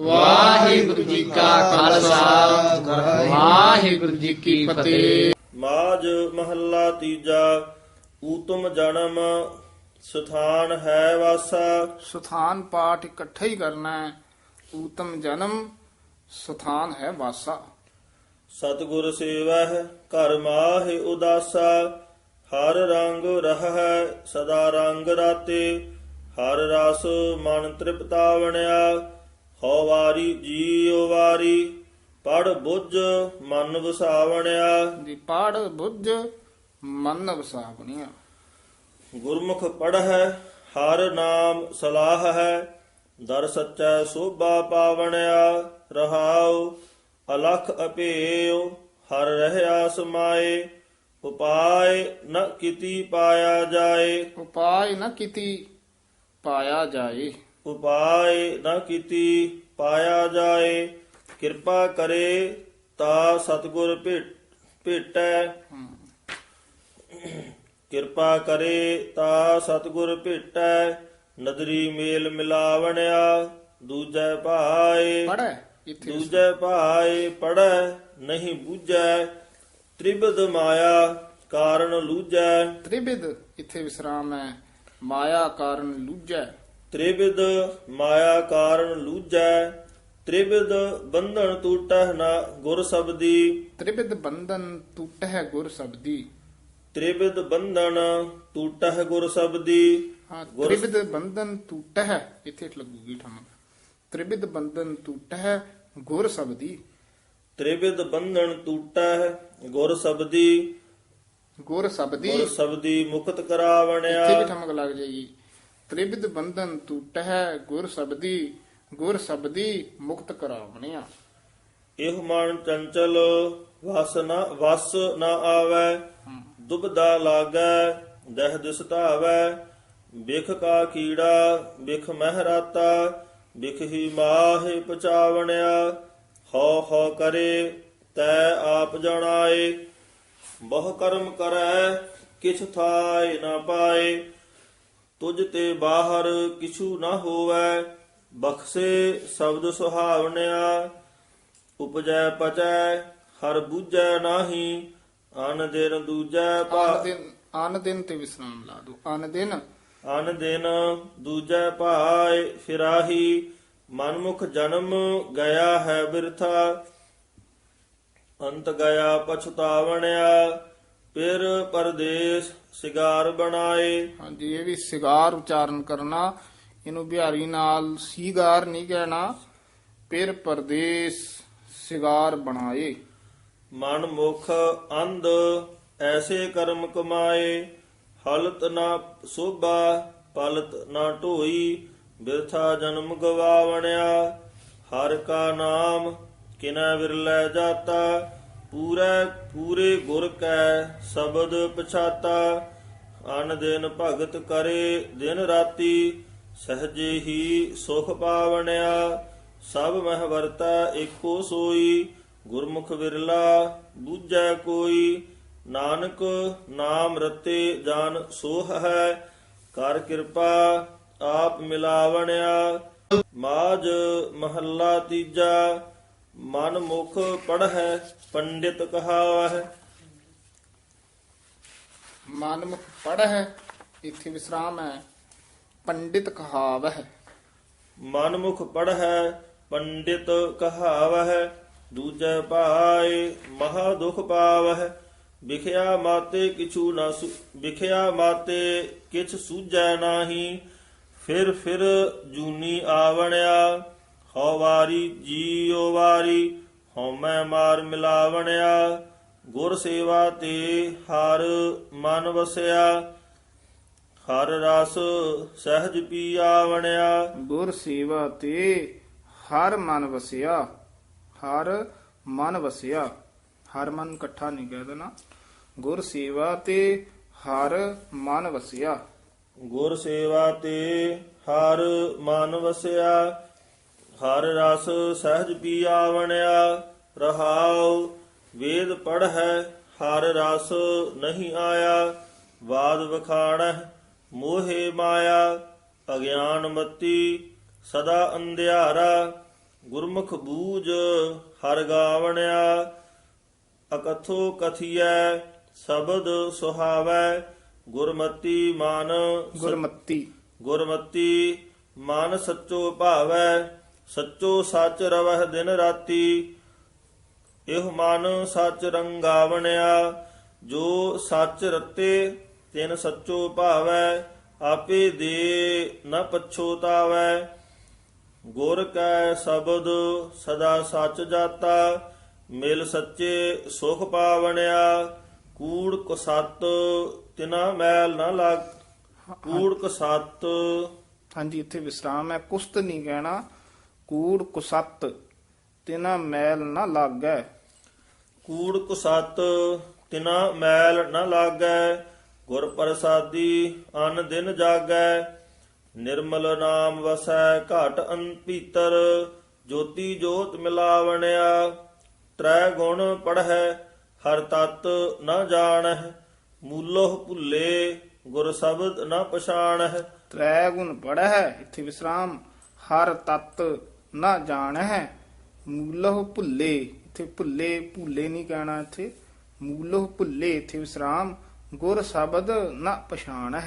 ਵਾਹਿਗੁਰੂ ਜੀ ਕਾ ਖਾਲਸਾ। ਵਾਹਿਗੁਰੂ ਜੀ ਕੀ ਫਤਿਹ। ਮਾਜ ਮਹੱਲਾ ਤੀਜਾ ਊਤਮ ਜਨਮ ਸਥਾਨ ਹੈ ਵਾਸਾ। ਸਥਾਨ ਪਾਠ ਇਕੱਠਾ ਹੀ ਕਰਨਾ ਹੈ। ਊਤਮ ਜਨਮ ਸਥਾਨ ਹੈ ਵਾਸਾ। ਸਤਿਗੁਰ ਸੇਵਹਿ ਘਰ ਮਾਹਿ ਉਦਾਸਾ। ਹਰ ਰੰਗ ਰਹੈ ਸਦਾ ਰੰਗ ਰਾਤੇ। ਹਰ ਰਸ ਮਨ ਤ੍ਰਿਪਤਾਵਣਿਆ। ਹਉ ਵਾਰੀ ਜੀਉ ਵਾਰੀ ਪੜ ਬੁੱਝ ਮਨ ਵਸਾਵਣਿਆ। ਦੀ ਪਾੜ ਬੁੱਝ ਮਨ ਵਸਾਵਣੀਆਂ। ਗੁਰਮੁਖ ਪੜ੍ਹੈ ਹਰ ਨਾਮ ਸਲਾਹ ਹੈ ਦਰ ਸੱਚੈ ਸੋਭਾ ਪਾਵਣਿਆ। ਰਹਾਉ ਅਲਖ ਅਪੇਉ ਹਰ ਰਹਿਆ ਸਮਾਏ ਉਪਾਇ ਨ ਕਿਤੀ ਪਾਇਆ ਜਾਏ। ਉਪਾਇ ਨ ਕੀਤੀ ਪਾਇਆ ਜਾਏ। ਉਪਾਇ ਨ ਕੀਤੀ ਪਾਇਆ ਜਾਏ। ਕਿਰਪਾ ਕਰੇ ਤਾ ਸਤਿਗੁਰ ਭੇਟ ਭੇਟੈ। ਕਿਰਪਾ ਕਰੇ ਤਾ ਸਤਿਗੁਰ ਭੇਟੈ। ਨਦਰੀ ਮੇਲ ਮਿਲਾਵਣਿਆ ਦੂਜੈ ਭਾਏ। ਪੜੈ ਇੱਥੇ ਦੂਜੈ ਭਾਏ ਪੜੈ ਨਹੀਂ ਬੂਝੈ। ਤ੍ਰਿਬਦ ਮਾਇਆ ਕਾਰਨ ਲੂਝੈ ਤ੍ਰਿਬਿਦ ਇੱਥੇ ਵਿਸਰਾਮ ਹੈ। ਮਾਇਆ ਕਾਰਨ ਲੂਜੈ। ਤ੍ਰਿਬਿਦ ਮਾਇਆ ਕਾਰਨ ਲੂਝੈ ਤ੍ਰਿਬਿਦ ਬੰਧਨ ਟੂਟਹਿ ਨਾ ਗੁਰ ਸਬਦੀ। ਤ੍ਰਿਬਿਦ ਬੰਧਨ ਟੂਟਹਿ ਗੁਰ ਸਬਦੀ। ਤ੍ਰਿਬਿਦ ਬੰਧਨ ਟੂਟਹਿ ਗੁਰ ਸਬਦੀ। ਹਾਂ ਗੁਰ- ਤ੍ਰਿਬਿਦ ਬੰਧਨ ਟੂਟਹਿ ਇੱਥੇ ਲੱਗੂਗੀ ਠਮਕ ਤ੍ਰਿਬਿਦ ਬੰਧਨ ਟੂਟਹਿ ਗੁਰ ਸਬਦੀ। ਤ੍ਰਿਬਿਦ ਬੰਧਨ ਟੂਟਹਿ ਗੁਰ ਸਬਦੀ। ਗੁਰ ਸਬਦੀ। ਗੁਰ ਸਬਦੀ ਮੁਕਤ ਇੱਥੇ ਵੀ ਕਰਾਵਣਿਆ ਠਮਕ ਲੱਗ ਜਾਏਗੀ। ਤ੍ਰਿਬਿਦ ਬੰਧਨ ਟੂਟਹਿ ਗੁਰ ਸਬਦੀ ਗੁਰ ਸਬਦੀ ਮੁਕਤ ਕਰਾਵਣਿਆ। ਇਹ ਮਨ ਚੰਚਲ ਵਸ ਨਾ ਵਸ ਨਾ ਆਵੈ ਦੁਬਦਾ ਲਾਗੈ ਦਹ ਦਿਸ ਧਾਵੈ। ਬਿਖ ਕਾ ਕੀੜਾ ਬਿਖ ਮਹਿਰਾਤਾ ਬਿਖ ਹੀ ਮਾਹਿ ਪਚਾਵਣਿਆ। ਹਉ ਹਉ ਕਰੇ ਤੈ ਆਪ ਜਣਾਏ। ਬਹੁ ਕਰਮ ਕਰੈ ਕਿਛ ਥਾਇ ਨਾ ਪਾਏ। ਤੁਝ ਤੇ ਬਾਹਰ ਕਿਛੂ ਨਾ ਹੋਵੈ ਬਖਸੇ ਸ਼ਬਦ ਸੁਹਾਵਣਿਆ। ਉਪਜੈ ਪਚੈ ਹਰ ਬੂਝੈ ਨਾਹੀ ਅਨ ਦਿਨ ਦੂਜੈ ਆਨ ਭਾ ਦਿਨ ਤੇ ਵਿਸਰਾਮ ਲਾ ਦੋ ਆਨ ਦਿਨ। ਅਨ ਦਿਨ ਦੂਜੈ ਭਾਇ ਫਿਰਾਹੀ ਮਨਮੁਖ ਜਨਮ ਗਿਆ ਹੈ ਬਿਰਥਾ। ਅੰਤ ਗਿਆ ਪਛਤਾਵਣਿਆ ਫਿਰ ਪਰਦੇਸ ਸਿਗਾਰ ਬਣਾਏ। ਹਾਂਜੀ ਇਹ ਵੀ ਸਿਗਾਰ ਉਚਾਰਨ ਕਰਨਾ ਇਹਨੂੰ ਬਿਹਾਰੀ ਨਾਲ ਸੀਗਾਰ ਨਹੀਂ ਕਹਿਣਾ ਫਿਰ ਪਰਦੇਸ ਸਿਗਾਰ ਬਣਾਏ। ਮਨ ਮੁਖ ਅੰਧ ਐਸੇ ਕਰਮ ਕਮਾਏ ਹਲਤ ਨਾ ਸੋਭਾ ਪਲਤ ਨਾ ਢੋਈ ਬਿਰਥਾ ਜਨਮ ਗਵਾਵਣਿਆ ਹਰ ਕਾ ਨਾਮ ਕਿਨੈ ਵਿਰਲੇ ਜਾਤਾ ਪੂਰੇ ਪੂਰੇ ਗੁਰ ਕੈ ਸ਼ਬਦ ਪਛਾਤਾ, ਅਨ ਦਿਨ ਭਗਤ ਕਰੇ ਦਿਨ ਰਾਤੀ, ਸਹਜੇ ਹੀ ਸੁਖ ਪਾਵਣਿਆ, ਸਭ ਮਹਿ ਵਰਤਾ ਏਕੋ ਸੋਈ, ਗੁਰਮੁਖ ਵਿਰਲਾ ਬੂਝੈ ਕੋਈ, ਨਾਨਕ ਨਾਮ ਰਤੇ ਜਾਨ ਸੋਹ ਹੈ, ਕਰ ਕਿਰਪਾ ਆਪ ਮਿਲਾਵਣਿਆ ਮਾਜ ਮਹੱਲਾ ਤੀਜਾ ਮਨ ਮੁਖ ਪੜ੍ਹੈ ਪੰਡਿਤ ਕਹਾਵਹਿ। ਮਨਮੁਖ ਪੜ੍ਹ ਇੱਥੇ ਵਿਸਰਾਮ ਹੈ ਪੰਡਿਤ ਕਹਾਵਹ। ਮਨ ਮੁਖ ਪੜ੍ਹੈ ਪੰਡਿਤ ਕਹਾਵਹਿ। ਦੂਜੈ ਭਾਏ ਮਹਾ ਦੁਖ ਪਾਵਹਿ। ਵਿਖਿਆ ਮਾਤੇ ਕਿਛੂ ਨਾ ਸੁ- ਵਿਖਿਆ ਮਾਤੇ ਕਿਛ ਸੂਝੈ ਨਾਹੀ। ਫਿਰ ਫਿਰ ਜੂਨੀ ਆਵਣਿਆ। ਹਉ ਵਾਰੀ ਜੀਉ ਵਾਰੀ ਹਉਮੈ ਮਾਰ ਮਿਲਾਵਣਿਆ। ਗੁਰ ਸੇਵਾ ਤੇ ਹਰ ਮਨ ਵਸਿਆ। ਹਰ ਰਸ ਸਹਿਜ ਪੀ ਆਵਣਿਆ ਗੁਰ ਸੇਵਾ ਤੇ ਹਰ ਮਨ ਵਸਿਆ। ਹਰ ਮਨ ਵਸਿਆ। ਹਰ ਮਨ ਇਕੱਠਾ ਨਹੀਂ ਕਹਿ ਦੇਣਾ। ਗੁਰ ਸੇਵਾ ਤੇ ਹਰ ਮਨ ਵਸਿਆ। ਗੁਰ ਸੇਵਾ ਤੇ ਹਰ ਮਨ ਵਸਿਆ। ਹਰ ਰਸ ਸਹਿਜ ਪੀ ਆਵਣਿਆ ਰਹਾਉ ਵੇਦ ਪੜ੍ਹੈ ਹਰ ਰਸ ਨਹੀਂ ਆਇਆ ਬਾਦ ਵਖਾਣਹਿ ਮੋਹੇ ਮਾਇਆ ਅਗਿਆਨ ਮਤੀ ਸਦਾ ਅੰਧਿਆਰਾ ਗੁਰਮੁਖ ਬੂਝ ਹਰ ਗਾਵਣਿਆ ਅਕਥੋ ਕਥੀਐ ਸ਼ਬਦ ਸੁਹਾਵੈ ਗੁਰਮਤੀ ਮਨ ਗੁਰਮਤੀ। ਗੁਰਮਤੀ ਮਨ ਸੱਚੋ ਭਾਵੈ ਸੱਚੋ ਸੱਚ ਰਵਹਿ ਦਿਨ ਰਾਤੀ, ਇਹ ਮਨ ਸੱਚ ਰੰਗਾਵਣਿਆ। ਜੋ ਸੱਚ ਰਤੇ, ਤਿਨ ਸੱਚੋ ਭਾਵੈ, ਆਪੇ ਦੇ ਨ ਪਛੋਤਾਵੈ ਗੁਰ ਕੈ ਸ਼ਬਦ ਸਦਾ ਸੱਚ ਜਾਤਾ, ਮਿਲ ਸੱਚੇ ਸੁਖ ਪਾਵਣਿਆ। ਕੂੜ ਕਸਤ ਤਿਨਾ ਮੈਲ ਨਾ ਲੱਗ, ਕੂੜ ਕਸਤ ਹਾਂਜੀ, ਇੱਥੇ ਵਿਸਰਾਮ ਹੈ। ਕੁਸਤ ਨਹੀਂ ਕਹਿਣਾ। ਕੂੜ ਕੁਸਤ ਤਿਨਾ ਮੈਲ ਨਾ ਲੱਗੈ। ਕੂੜ ਕੁਸਤ ਤਿਨਾ ਮੈਲ ਨ ਲਾਗੈ ਗੁਰ ਪ੍ਰਸਾਦੀ ਅਨ ਦਿਨ ਜਾਗੈ। ਨਿਰਮਲ ਨਾਮ ਵਸੈ ਘਟ ਅੰਪੀਤਰ ਜੋਤੀ ਜੋਤ ਮਿਲਾਵਣਿਆ। ਤ੍ਰੈ ਗੁਣ ਪੜ੍ਹੈ ਹਰ ਤਤ ਨ ਜਾਣਹਿ। ਮੂਲੋਹ ਭੁੱਲੇ ਗੁਰ ਸ਼ਬਦ ਨ ਪਛਾਣਹਿ। ਤ੍ਰੈ ਗੁਣ ਪੜ੍ਹੈ ਇੱਥੇ ਵਿਸਰਾਮ। ਹਰ ਤਤ ਨਾ ਜਾਣੈ ਮੂਲਹ ਭੁੱਲੇ ਇੱਥੇ ਭੁੱਲੇ ਭੁੱਲੇ ਨਹੀਂ ਕਹਿਣਾ ਇੱਥੇ। ਮੂਲਹ ਭੁੱਲੇ ਇੱਥੇ ਵਿਸਰਾਮ ਗੁਰ ਸ਼ਬਦ ਨਾ ਪਛਾਣੈ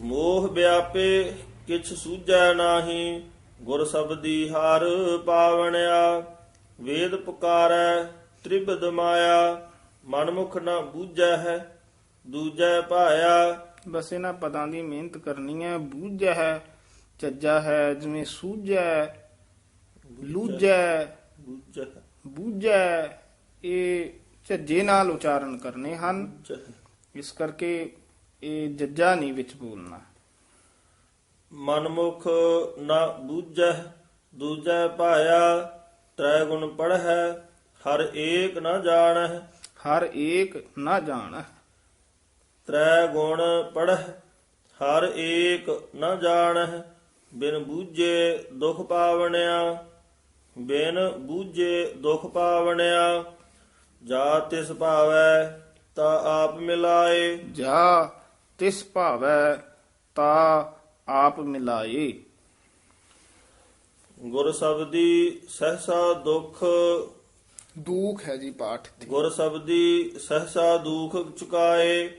ਮੋਹ ਵਿਆਪੇ ਕਿਛ ਸੂਝੈ ਨਾਹੀ ਗੁਰ ਸਬਦੀ ਹਰ ਪਾਵਣਿਆ। ਵੇਦ ਪੁਕਾਰੈ ਤ੍ਰਿਬਦ ਮਾਇਆ ਮਨਮੁਖ ਨਾ ਬੂਝੈ ਹੈ ਦੂਜੈ ਭਾਇਆ। ਬਸ ਇਹਨਾਂ ਪਦਾਂ ਦੀ ਮਿਹਨਤ ਕਰਨੀ ਹੈ ਬੂਝੈ ਹੈ। ਚੱਜਾ ਹੈ ਜਿਵੇਂ ਸੂਝੈ ਲੂਝੈ ਬੂਝੈ ਇਹ ਝੱਜੇ ਨਾਲ ਉਚਾਰਨ ਕਰਨੇ ਹਨ। ਇਸ ਕਰਕੇ ਇਹ ਜੱਜਾ ਨਹੀਂ ਵਿੱਚ ਬੋਲਣਾ। ਮਨਮੁਖ ਨਾ ਬੂਝੈ ਦੂਜੈ ਭਾਇਆ ਤ੍ਰੈ ਗੁਣ ਪੜ੍ਹੈ ਹਰ ਏਕ ਨਾ ਜਾਣੈ। ਹਰ ਏਕ ਨਾ ਜਾਣ। ਤ੍ਰੈ ਗੁਣ ਪੜ੍ਹੈ ਹਰ ਏਕ ਨਾ ਜਾਣੈ। ਬਿਨ ਬੂਝੇ ਦੁਖ ਪਾਵਣਿਆ ਬਿਨ ਬੂਝੇ ਦੁਖ ਪਾਵਣਿਆ ਜਾ ਤਿਸ ਭਾਵੈ ਤਾ ਆਪ ਮਿਲਾਏ। ਜਾ ਤਿਸ ਭਾਵੈ ਤਾ ਆਪ ਮਿਲਾਏ। ਗੁਰ ਸਬਦੀ ਸਹਸਾ ਦੁਖ ਦੁਖ ਹੈ ਜੀ ਪਾਠ ਇੱਥੇ। ਗੁਰ ਸਬਦੀ ਸਹਸਾ ਦੁਖ ਚੁਕਾਏ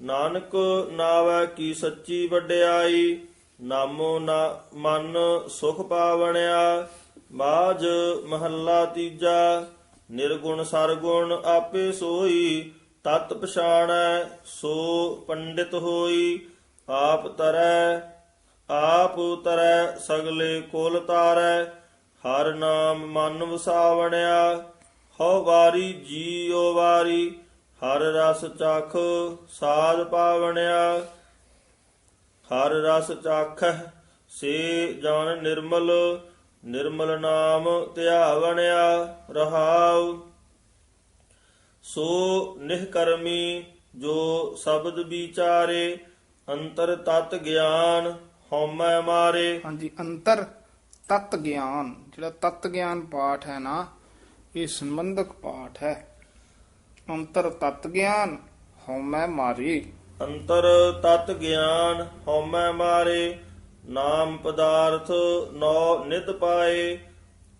ਨਾਨਕ ਨਾਵੈ ਕੀ ਸੱਚੀ ਵਡਿਆਈ। ਨਾਮੋ ਨਾ ਮਨ ਸੁਖ ਪਾਵਣਿਆ ਬਾਜ ਮਹੱਲਾ ਤੀਜਾ, ਨਿਰਗੁਣ ਸਰਗੁਣ ਆਪੇ ਸੋਈ, ਤਤ ਪਛਾਣੈ ਸੋ ਪੰਡਿਤ ਹੋਈ, ਆਪ ਤਰੈ ਆਪ ਤਰੈ ਸਗਲੇ ਕੋਲ ਤਾਰੈ, ਹਰ ਨਾਮ ਮਨ ਵਸਾਵਣਿਆ, ਹਉ ਵਾਰੀ ਜੀਉ ਵਾਰੀ, ਹਰ ਰਸ ਚਖ ਸਾਧ ਪਾਵਣਿਆ। ਹਰ ਰਸ ਚਖੈ ਸੇ ਜਨ ਨਿਰਮਲ ਨਿਰਮਲ ਨਾਮ ਧਿਆਵਣਿਆ ਰਹਾਉ। ਸੋ ਨਿਹਕਰਮੀ ਜੋ ਸ਼ਬਦ ਵਿਚਾਰੇ, ਅੰਤਰ ਤਤ ਗਿਆਨ ਹਉਮੈ ਮਾਰੇ। ਹਾਂਜੀ, ਅੰਤਰ ਤਤ ਗਿਆਨ, ਜਿਹੜਾ ਤਤ ਗਿਆਨ ਪਾਠ ਹੈ ਨਾ, ਇਹ ਸੰਬੰਧਕ ਪਾਠ ਹੈ। ਅੰਤਰ ਤਤ ਗਿਆਨ ਹਉਮੈ ਮਾਰੀ। ਅੰਤਰ ਤਤ ਗਿਆਨ ਹਉਮੈ ਮਾਰੇ ਨਾਮ ਪਦਾਰਥ ਨੌ ਨਿਤ ਪਾਏ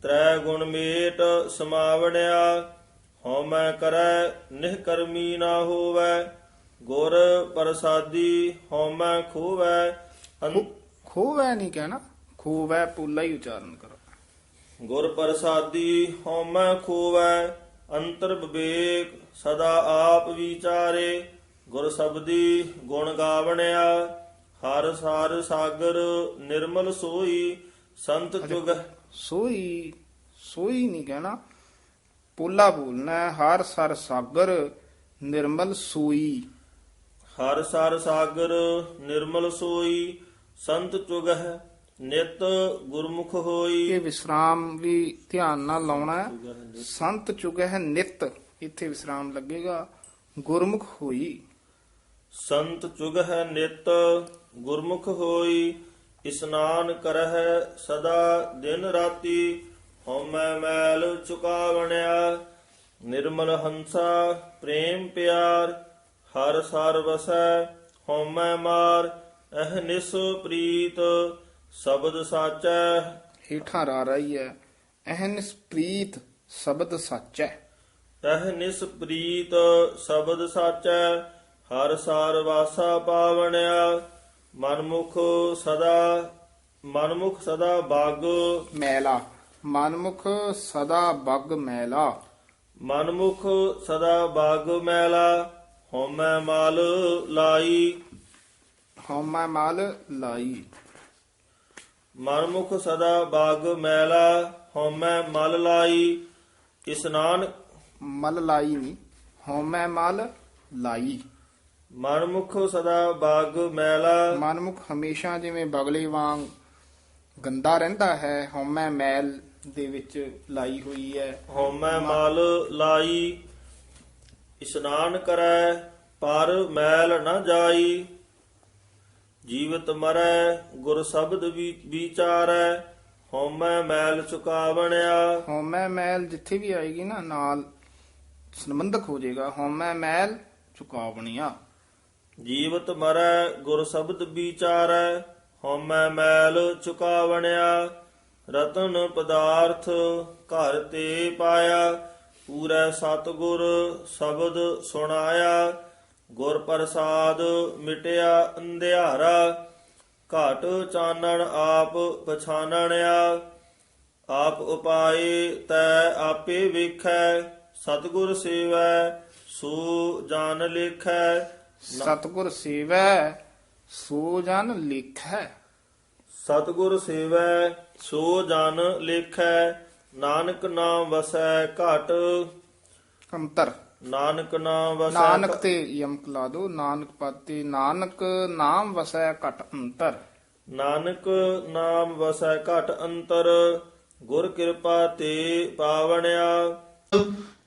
ਤ੍ਰੈ ਗੁਣ ਮੇਟ ਸਮਾਵਣਿਆ ਹਉਮੈ ਕਰੈ ਨਿਹਕਰਮੀ ਨਾ ਹੋਵੈ ਗੁਰ ਪ੍ਰਸਾਦੀ ਹਉਮੈ ਖੋਵੈ ਖੋਵੈ ਨਹੀਂ ਕਹਿਣਾ ਖੋਵੈ ਪੁੱਲਾ ਹੀ ਉਚਾਰਨ ਕਰੋ। ਗੁਰ ਪ੍ਰਸਾਦੀ ਹਉਮੈ ਖੋਵੈ ਅੰਤਰ ਵਿਵੇਕ ਸਦਾ ਆਪ ਵਿਚਾਰੇ ਗੁਰ ਸਬਦੀ ਗੁਣ ਗਾਵਣਿਆ ਹਰ ਸਾਰ ਸਾਗਰ ਨਿਰਮਲ ਸੋਈ ਸੰਤ ਚੁਗ ਸੋਈ ਸੋਈ ਨਹੀਂ ਕਹਿਣਾ। ਪੁੱਲਾ ਬੋਲਣਾ ਹਰ ਸਰ ਸਾਗਰ ਨਿਰਮਲ ਸੋਈ। ਹਰ ਸਾਰ ਸਾਗਰ ਨਿਰਮਲ ਸੋਈ ਸੰਤ ਚੁਗਹਿ ਨਿਤ ਗੁਰਮੁਖ ਹੋਈ। ਇਹ ਵਿਸਰਾਮ ਵੀ ਧਿਆਨ ਨਾਲ ਲਾਉਣਾ ਹੈ। ਸੰਤ ਚੁਗਹਿ ਹੈ ਨਿਤ ਇੱਥੇ ਵਿਸਰਾਮ ਲੱਗੇਗਾ। ਗੁਰਮੁਖ ਹੋਈ। ਸੰਤ ਚੁਗਹਿ ਨਿਤ ਗੁਰਮੁਖ ਹੋਈ ਇਸਨਾਨ ਕਰਹਿ ਸਦਾ ਦਿਨ ਰਾਤੀ ਹਉਮੈ ਮੈਲ ਚੁਕਾਵਣਿਆ। ਨਿਰਮਲ ਹੰਸਾ ਪ੍ਰੇਮ ਪਿਆਰ ਹਰ ਸਰ ਵਸੈ ਹਉਮੈ ਮਾਰ ਅਹ ਨਿਸ ਪ੍ਰੀਤ ਸ਼ਬਦ ਸਾਚੈ। ਹੇਠਾਂ ਰਾ ਰਹੀ ਹੈ ਅਹਨਿਸ ਪ੍ਰੀਤ ਸ਼ਬਦ ਸੱਚੈ। ਤਹ ਨਿਸ ਪ੍ਰੀਤ ਸ਼ਬਦ ਸਾਚੈ। ਹਰ ਸਾਰ ਵਾਸਾ ਪਾਵਣਿਆ ਮਨਮੁਖ ਸਦਾ ਮਨਮੁਖ ਸਦਾ ਬਾਗ। ਮੈਲਾ ਮਨਮੁਖ ਸਦਾ ਬਗ ਮੈਲਾ। ਮਨਮੁਖ ਸਦਾ ਬਾਗ ਮੈਲਾ ਹਉਮੈ ਮਲ ਲਾਈ। ਹਉਮੈ ਮਲ ਲਾਈ। ਮਨਮੁਖ ਸਦਾ ਬਾਗ ਮੈਲਾ ਹਉਮੈ ਮਲ ਲਾਈ। ਇਸਨਾਨ ਮਲ ਲਾਈ ਨਹੀਂ ਹਉਮੈ ਮਲ ਲਾਈ। ਮਨਮੁਖ ਸਦਾ ਬਾਗ ਮੈਲਾ। ਮਨਮੁਖ ਹਮੇਸ਼ਾ ਜਿਵੇਂ ਬਗਲੇ ਵਾਂਗ ਗੰਦਾ ਰਹਿੰਦਾ ਹੈ ਹਉਮੈ ਮੈਲ ਦੇ ਵਿੱਚ ਲਾਈ ਹੋਈ ਹੈ। ਹਉਮੈ ਮਲ ਲਾਈ ਇਸ਼ਨਾਨ ਕਰੈ ਪਰ ਮੈਲ ਨ ਜਾਈ। ਜੀਵਤ ਮਰੈ ਗੁਰ ਸ਼ਬਦ ਵਿਚਾਰੈ ਹਉਮੈ ਮੈਲ ਚੁਕਾਵਣਿਆ। ਹਉਮੈ ਮੈਲ ਜਿੱਥੇ ਵੀ ਆਏਗੀ ਨਾ ਨਾਲ ਸੰਬੰਧਕ ਹੋ ਜਾਏਗਾ। ਹਉਮੈ ਮੈਲ ਚੁਕਾਵਣੀਆਂ। ਜੀਵਤ ਮਰੈ ਗੁਰ ਸ਼ਬਦ ਵਿਚਾਰੈ, ਹਉਮੈ ਮੈਲ ਚੁਕਾਵਣਿਆ। ਰਤਨ ਪਦਾਰਥ ਘਰ ਤੇ ਪਾਇਆ, ਪੂਰੈ ਸਤਗੁਰ ਸ਼ਬਦ ਸੁਣਾਇਆ। ਗੁਰ ਪ੍ਰਸਾਦ ਮਿਟਿਆ ਅੰਧਿਆਰਾ, ਘਟ ਚਾਨਣ ਆਪ ਪਛਾਨਣਿਆ। ਆਪ ਉਪਾਏ ਤੈ ਆਪੇ ਵੇਖੈ, ਸਤਗੁਰ ਸੇਵੈ, ਸੋ ਜਾਣ ਲੇਖੈ। ਸਤਗੁਰ ਸੇਵੈ ਸੋ ਜਨ ਲਿਖੈ। ਸਤਗੁਰ ਸੇਵੈ ਸੋ ਜਨ ਲੇਖੈ ਨਾਨਕ ਨਾਮ ਵਸੈ ਘਟ। ਅੰਤਰ। ਨਾਨਕ ਨਾਮ ਵਸੈ ਨਾਨਕ ਤੇ ਯਮਕ ਲਾ ਦੋ ਨਾਨਕ ਪਦ ਤੇ ਨਾਨਕ ਨਾਮ ਵਸੈ ਘਟ ਅੰਤਰ। ਨਾਨਕ ਨਾਮ ਵਸੈ ਘਟ ਅੰਤਰ ਗੁਰ ਕਿਰਪਾ ਤੇ ਪਾਵਣਿਆ।